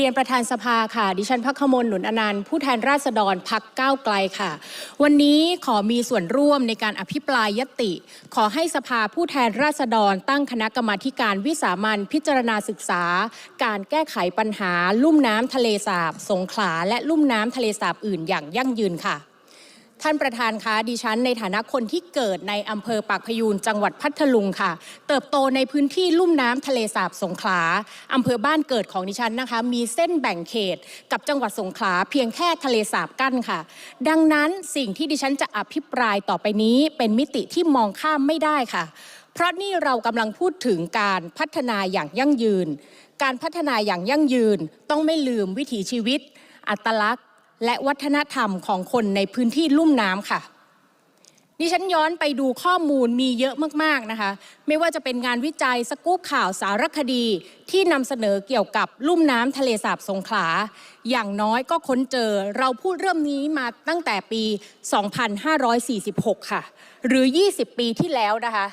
รียนประธานสภาค่ะ ดิฉันพักขมลหนุนอนันต์ผู้แทนราษฎรพักก้าวไกลค่ะ วันนี้ขอมีส่วนร่วมในการอภิปรายยติ ขอให้สภาผู้แทนราษฎรตั้งคณะกรรมาการวิสามันพิจารณาศึกษา การแก้ไขปัญหา ลุ่มน้ำทะเลสาบ สงขลาและลุ่มน้ำทะเลสาบอื่นอย่างยั่งยืนค่ะ ท่านประธานคะดิฉัน ในฐานะคนที่เกิดในอำเภอปากพยูนจังหวัดพัทลุงค่ะ เติบโตในพื้นที่ลุ่มน้ำทะเลสาบสงขลาอำเภอบ้านเกิดของดิฉันนะคะ มีเส้นแบ่งเขตกับจังหวัดสงขลาเพียงแค่ทะเลสาบกั้นค่ะ ดังนั้นสิ่งที่ดิฉันจะอภิปรายต่อไปนี้เป็นมิติที่มองข้ามไม่ได้ค่ะ เพราะนี่เรากำลังพูดถึงการพัฒนาอย่างยั่งยืน การพัฒนาอย่างยั่งยืนต้องไม่ลืมวิถีชีวิต อัตลักษณ์ และวัฒนธรรมของคนในพื้นที่ลุ่มน้ำค่ะดิฉันย้อนไปดูข้อมูลมีเยอะมากๆนะคะ ไม่ว่าจะเป็นงานวิจัยสกู๊ปข่าวสารคดีที่นำเสนอเกี่ยวกับลุ่มน้ำทะเลสาบสงขลา อย่างน้อยก็ค้นเจอเราพูดเรื่องนี้มาตั้งแต่ปี 2546 ค่ะ หรือ 20 ปีที่แล้วนะคะ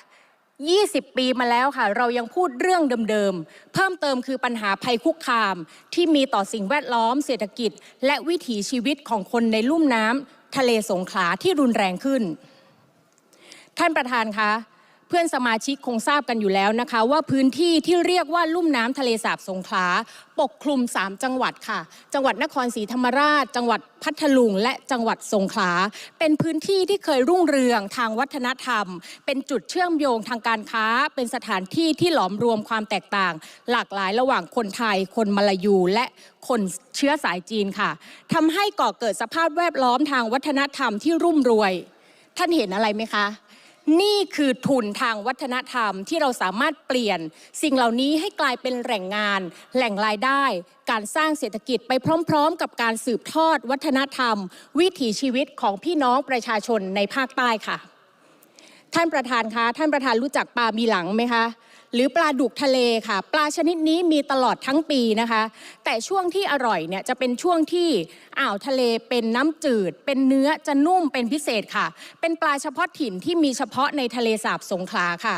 20 ปีมาแล้วค่ะ เรายังพูดเรื่องเดิมๆ เพิ่มเติมคือปัญหาภัยคุกคาม ที่มีต่อสิ่งแวดล้อมเศรษฐกิจ และวิถีชีวิตของคนในลุ่มน้ำทะเลสงขลาที่รุนแรงขึ้น ท่านประธานคะ เพื่อนสมาชิกคงทราบกันอยู่แล้วนะคะ ว่าพื้นที่ที่เรียกว่าลุ่มน้ำทะเลสาบสงขลาปกคลุม 3 จังหวัดค่ะ จังหวัดนครศรีธรรมราช จังหวัดพัทลุง และจังหวัดสงขลา เป็นพื้นที่ที่เคยรุ่งเรืองทางวัฒนธรรม เป็นจุดเชื่อมโยงทางการค้า เป็นสถานที่ที่หลอมรวมความแตกต่าง หลากหลายระหว่างคนไทย คนมาลายูและคนเชื้อสายจีนค่ะทำให้ก่อเกิดสภาพแวดล้อมทางวัฒนธรรมที่รุ่มรวย ท่านเห็นอะไรไหมคะ นี่คือทุนทางวัฒนธรรมที่เราสามารถเปลี่ยน สิ่งเหล่านี้ให้กลายเป็นแหล่งงาน แหล่งรายได้ การสร้างเศรษฐกิจไปพร้อม ๆ กับการสืบทอดวัฒนธรรม วิถีชีวิตของพี่น้องประชาชนในภาคใต้ค่ะ ท่านประธานคะท่านประธานรู้จักปลามีหลังไหมคะ หรือปลาดุกทะเลค่ะ ปลาชนิดนี้มีตลอดทั้งปีนะคะ แต่ช่วงที่อร่อยเนี่ยจะเป็นช่วงที่อ่าวทะเลเป็นน้ำจืด เป็นเนื้อจะนุ่มเป็นพิเศษค่ะ เป็นปลาเฉพาะถิ่นที่มีเฉพาะในทะเลสาบสงขลาค่ะ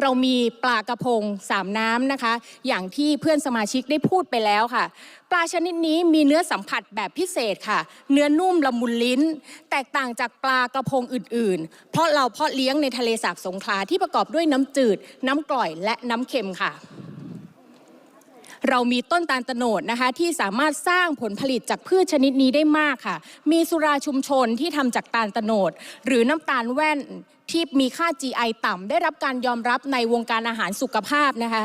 เรามีปลากระพงสามน้ำนะคะ อย่างที่เพื่อนสมาชิกได้พูดไปแล้วค่ะ ปลาชนิดนี้มีเนื้อสัมผัสแบบพิเศษค่ะ เนื้อนุ่มละมุนลิ้น แตกต่างจากปลากระพงอื่น ๆ เพราะเราเพาะเลี้ยงในทะเลสาบสงขลาที่ประกอบด้วยน้ำจืด น้ำกร่อยและน้ำเค็มค่ะ เรามีต้นตาลตโนดนะคะที่สามารถสร้างผลผลิตจากพืชชนิดนี้ได้มากค่ะ มีสุราชุมชนที่ทำจากตาลตโนดหรือน้ำตาลแว่นที่มีค่า GI ต่ำได้รับการยอมรับในวงการอาหารสุขภาพนะคะ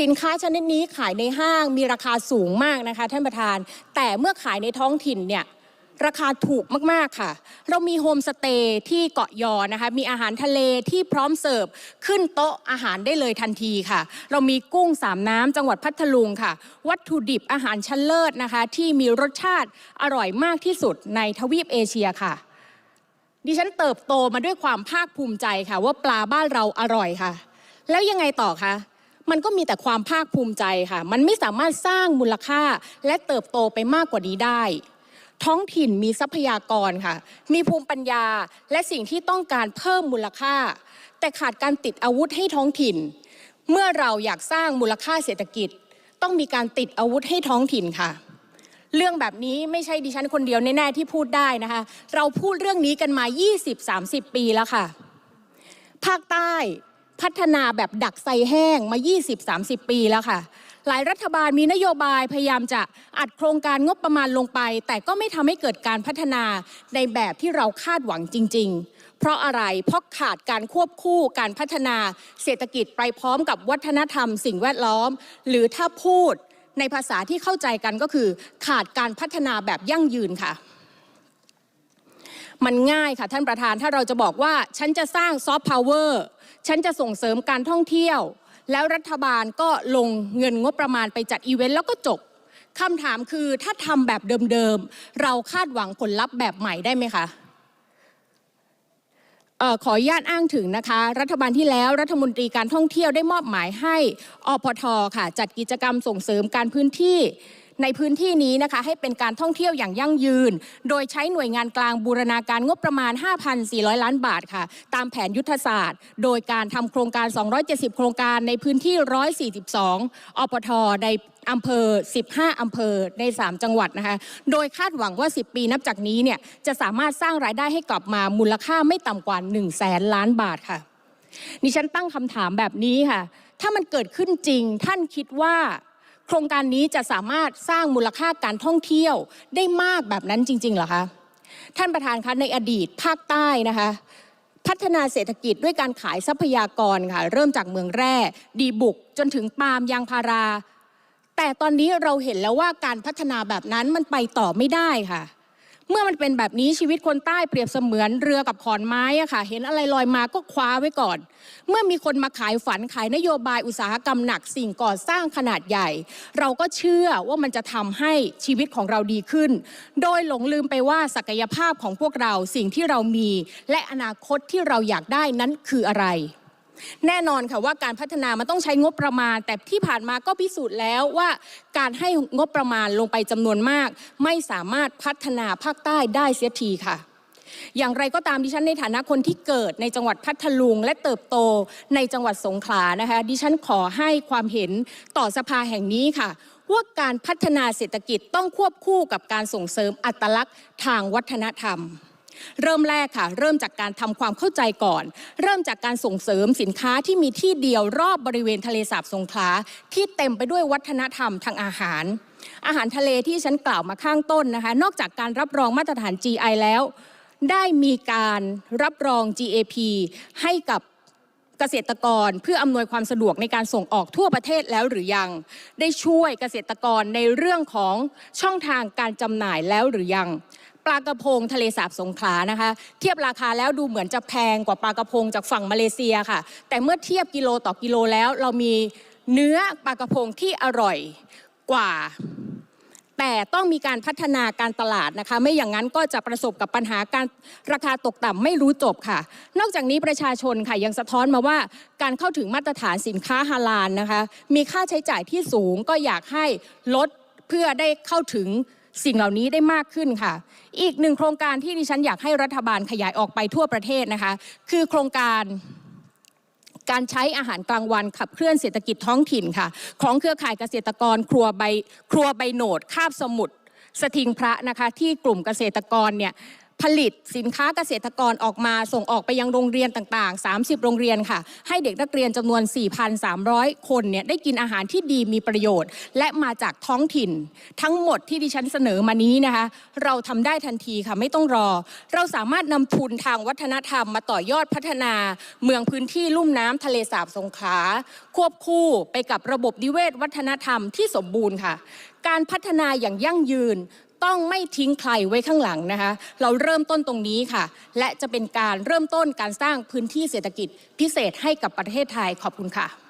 สินค้าชนิดนี้ขายในห้างมีราคาสูงมากนะคะท่านประธาน แต่เมื่อขายในท้องถิ่นเนี่ย ราคาถูกมากๆค่ะ เรามีโฮมสเตย์ที่เกาะยอนะคะ มีอาหารทะเลที่พร้อมเสิร์ฟ ขึ้นโต๊ะอาหารได้เลยทันทีค่ะ เรามีกุ้งสามน้ำจังหวัดพัทลุงค่ะ วัตถุดิบอาหารชั้นเลิศนะคะ ที่มีรสชาติอร่อยมากที่สุดในทวีปเอเชียค่ะดิฉันเติบโตมาด้วยความภาคภูมิใจค่ะ ว่าปลาบ้านเราอร่อยค่ะ แล้วยังไงต่อคะมันก็มีแต่ความภาคภูมิใจค่ะ มันไม่สามารถสร้างมูลค่าและเติบโตไปมากกว่านี้ได้ ท้องถิ่นมีทรัพยากรค่ะ มีภูมิปัญญาและสิ่งที่ต้องการเพิ่มมูลค่า แต่ขาดการติดอาวุธให้ท้องถิ่น เมื่อเราอยากสร้างมูลค่าเศรษฐกิจ ต้องมีการติดอาวุธให้ท้องถิ่นค่ะ เรื่องแบบนี้ไม่ใช่ดิฉันคนเดียวแน่ๆที่พูดได้นะคะ เราพูดเรื่องนี้กันมา 20-30 ปีแล้วค่ะ ภาคใต้พัฒนาแบบดักไซแห้งมา 20-30 ปีแล้วค่ะ หลายรัฐบาลมีนโยบายพยายามจะอัดโครงการงบประมาณลงไป แต่ก็ไม่ทำให้เกิดการพัฒนาในแบบที่เราคาดหวังจริง ๆ เพราะอะไร เพราะขาดการควบคู่การพัฒนาเศรษฐกิจไปพร้อมกับวัฒนธรรม สิ่งแวดล้อม หรือถ้าพูดในภาษาที่เข้าใจกันก็คือ ขาดการพัฒนาแบบยั่งยืนค่ะมันง่ายค่ะท่านประธานถ้าเราจะบอกว่า ฉันจะสร้างซอฟต์พาวเวอร์ฉันจะส่งเสริมการท่องเที่ยว แล้วรัฐบาลก็ลงเงินงบประมาณไปจัดอีเวนต์แล้วก็จบคำถามคือถ้าทำแบบเดิมๆ เราคาดหวังผลลัพธ์แบบใหม่ได้ไหมคะออขออนุญาตอ้างถึงนะคะ รัฐบาลที่แล้วรัฐมนตรีการท่องเที่ยวได้มอบหมายให้อพทค่ะ จัดกิจกรรมส่งเสริมการพื้นที่ ในพื้นที่นี้นะคะให้เป็นการท่องเที่ยวอย่างยั่งยืน โดยใช้หน่วยงานกลางบูรณาการงบประมาณ 5,400 ล้านบาทค่ะ ตามแผนยุทธศาสตร์ โดยการทำโครงการ 270 โครงการในพื้นที่ 142 อปทในอำเภอ 15 อำเภอใน 3 จังหวัดนะคะ โดยคาดหวังว่า 10 ปีนับจากนี้เนี่ยจะสามารถสร้างรายได้ให้กลับมามูลค่าไม่ต่ำกว่า1แสนล้านบาทค่ะดิฉันตั้งคำถามแบบนี้ค่ะ ถ้ามันเกิดขึ้นจริงท่านคิดว่า โครงการนี้จะสามารถสร้างมูลค่าการท่องเที่ยวได้มากแบบนั้นจริงๆเหรอคะท่านประธานคะในอดีตภาคใต้นะคะพัฒนาเศรษฐกิจด้วยการขายทรัพยากรค่ะเริ่มจากเมืองแร่ดีบุก จนถึงปาล์มยางพารา แต่ตอนนี้เราเห็นแล้วว่าการพัฒนาแบบนั้นมันไปต่อไม่ได้ค่ะ เมื่อมันเป็นแบบนี้ชีวิตคนใต้เปรียบเสมือนเรือกับขอนไม้อะค่ะ เห็นอะไรลอยมาก็คว้าไว้ก่อน เมื่อมีคนมาขายฝันขายนโยบายอุตสาหกรรมหนักสิ่งก่อสร้างขนาดใหญ่ เราก็เชื่อว่ามันจะทำให้ชีวิตของเราดีขึ้น โดยหลงลืมไปว่าศักยภาพของพวกเราสิ่งที่เรามี และอนาคตที่เราอยากได้นั้นคืออะไร แน่นอนค่ะว่าการพัฒนามันต้องใช้งบประมาณ แต่ที่ผ่านมาก็พิสูจน์แล้วว่า การให้งบประมาณลงไปจำนวนมาก ไม่สามารถพัฒนาภาคใต้ได้เสียทีค่ะ อย่างไรก็ตามดิฉันในฐานะคนที่เกิดในจังหวัดพัทลุง และเติบโตในจังหวัดสงขลานะคะ ดิฉันขอให้ความเห็นต่อสภาแห่งนี้ค่ะว่าการพัฒนาเศรษฐกิจต้องควบคู่กับการส่งเสริมอัตลักษณ์ทางวัฒนธรรม เริ่มแรกค่ะ เริ่มจากการทำความเข้าใจก่อน เริ่มจากการส่งเสริมสินค้าที่มีที่เดียวรอบบริเวณทะเลสาบสงขลาที่เต็มไปด้วยวัฒนธรรมทางอาหาร อาหารทะเลที่ฉันกล่าวมาข้างต้นนะคะ นอกจากการรับรองมาตรฐาน GI แล้ว ได้มีการรับรอง GAP ให้กับเกษตรกรเพื่ออำนวยความสะดวกในการส่งออกทั่วประเทศแล้วหรือยัง ได้ช่วยเกษตรกรในเรื่องของช่องทางการจำหน่ายแล้วหรือยัง ปลากระพงทะเลสาบสงขลานะคะ เทียบราคาแล้วดูเหมือนจะแพงกว่าปลากระพงจากฝั่งมาเลเซียค่ะ แต่เมื่อเทียบกิโลต่อกิโลแล้ว เรามีเนื้อปลากระพงที่อร่อยกว่า แต่ต้องมีการพัฒนาการตลาดนะคะ ไม่อย่างนั้นก็จะประสบกับปัญหาการราคาตกต่ำไม่รู้จบค่ะ นอกจากนี้ประชาชนค่ะยังสะท้อนมาว่าการเข้าถึงมาตรฐานสินค้าฮาลาลนะคะ มีค่าใช้จ่ายที่สูงก็อยากให้ลดเพื่อได้เข้าถึง สิ่งเหล่านี้ได้มากขึ้นค่ะ อีกหนึ่งโครงการที่ดิฉันอยากให้รัฐบาลขยายออกไปทั่วประเทศนะคะ คือโครงการการใช้อาหารกลางวันขับเคลื่อนเศรษฐกิจท้องถิ่นค่ะ ของเครือข่ายเกษตรกรครัวใบครัวใบโหนดคาบสมุทรสถิงพระนะคะ ที่กลุ่มเกษตรกรเนี่ย ผลิตสินค้าเกษตรกรออกมาส่งออกไปยังโรงเรียนต่างๆ 30 โรงเรียนค่ะ ให้เด็กนักเรียนจำนวน 4,300 คนเนี่ยได้กินอาหารที่ดีมีประโยชน์ และมาจากท้องถิ่น ทั้งหมดที่ดิฉันเสนอมานี้นะคะ เราทำได้ทันทีค่ะไม่ต้องรอ เราสามารถนำทุนทางวัฒนธรรมมาต่อยอดพัฒนา เมืองพื้นที่ลุ่มน้ำทะเลสาบสงขลาควบคู่ไปกับระบบนิเวศวัฒนธรรมที่สมบูรณ์ค่ะ การพัฒนาอย่างยั่งยืน ต้องไม่ทิ้งใครไว้ข้างหลังนะคะ เราเริ่มต้นตรงนี้ค่ะ และจะเป็นการเริ่มต้นการสร้างพื้นที่เศรษฐกิจพิเศษให้กับประเทศไทยขอบคุณค่ะ